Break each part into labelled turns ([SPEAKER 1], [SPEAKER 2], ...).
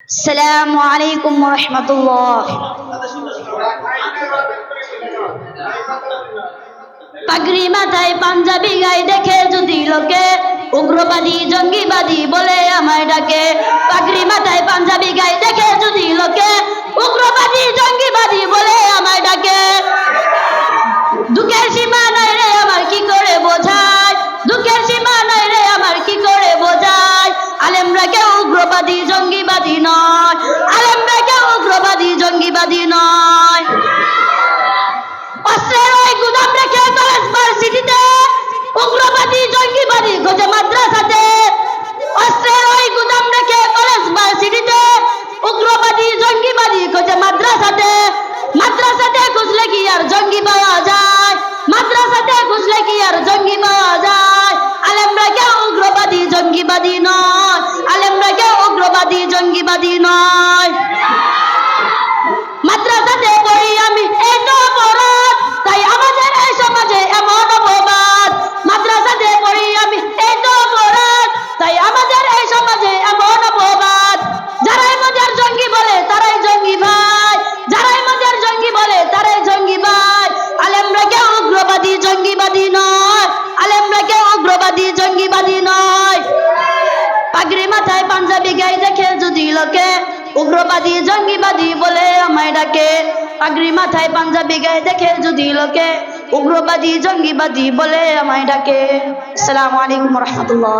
[SPEAKER 1] السلام عليكم ورحمة الله পাগড়ি মাথায় পাঞ্জাবি গায়ে দেখে যদি লোকে উগ্রবাদী জঙ্গিবাদী বলে আমায় ডাকে পাগড়ি মাথায় পাঞ্জাবি গায়ে দেখে যদি লোকে উগ্রবাদী জঙ্গিবাদী খোঁজে মাদ্রাসাতে। অস্ত্রের ওই গুদাম রেখে কলেজ ভার্সিটিতে উগ্রবাদী, জঙ্গিবাদী খোঁজে মাদ্রাসাতে। মাদ্রাসাতে খুঁজলে কি আর জঙ্গি পাওয়া যায়? মাদ্রাসাতে খুঁজলে কি আর জঙ্গি পাওয়া যায়? আলেমরা কেউ উগ্রবাদী, জঙ্গিবাদী নয়। আলেমরা কেউ উগ্রবাদী, জঙ্গিবাদী নয়। উগ্রবাদী জঙ্গিবাদী নয় পাগড়ি মাথায় পাঞ্জাবি গায়ে দেখে যদি লোকে উগ্রবাদী জঙ্গিবাদী বলে আমায় ডাকে পাগড়ি মাথায় পাঞ্জাবি গায়ে দেখে যদি লোকে উগ্রবাদী জঙ্গিবাদী বলে আমায় ডাকে আসসালামু আলাইকুম রহমতুল্লাহ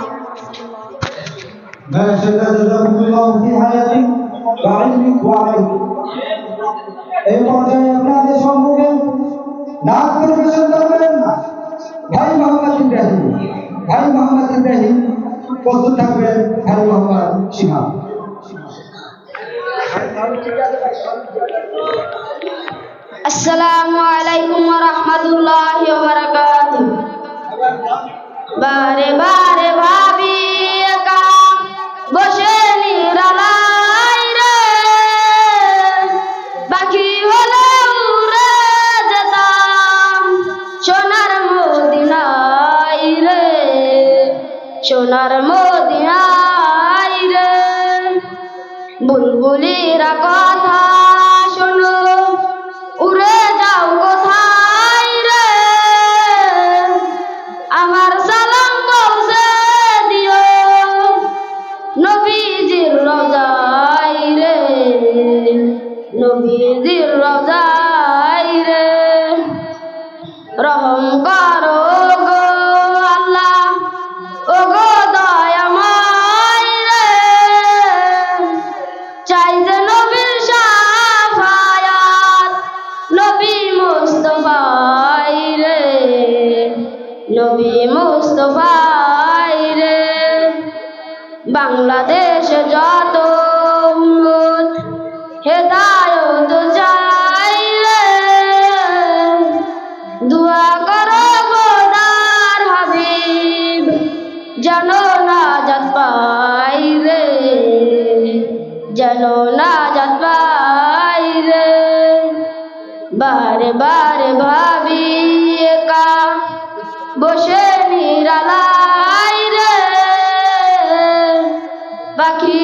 [SPEAKER 2] ما شد جزاكم الله في حياتك وعلمك وعليك এই পর্যায়ে আপনাদের সম্মুখে নাচ পরিবেশন করবেন ভাই মোহাম্মদ ইব্রাহিম। ভাই মোহাম্মদ ইব্রাহিম, প্রস্তুত থাকবেন ভাই মোহাম্মদ সিনহা
[SPEAKER 1] আসসালামু আলাইকুম রহমতুল্লাহ বারাকাতু বারে বারে সোনার মদিনাই রে। বুলবুলিরা কথা শোনো, উড়ে যাও কোথায় রে? আমার সালাম পৌঁছে দিও, নবীজির রোজাই রে। নবীজির রোজাই বাংলাদেশ যত হেদায়ত চাই দোয়া করো গোদার হাবিব, যেন নাজাত পাই রে যেন নাজাত পাই রে বারে বারে ভাবি একা বসে নিরালাই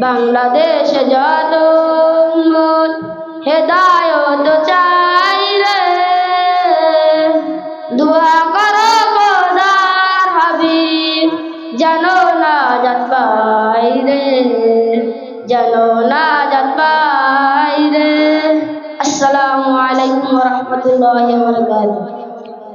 [SPEAKER 1] বাংলাদেশ যত উন্মত হেদায়ত চাই রে। দোয়া করো খোদার হাবিব, যেন নাজাত পাই রে, যেন নাজাত পাই রে। আসসালামু আলাইকুম রাহমাতুল্লাহি বারাকাতুহু।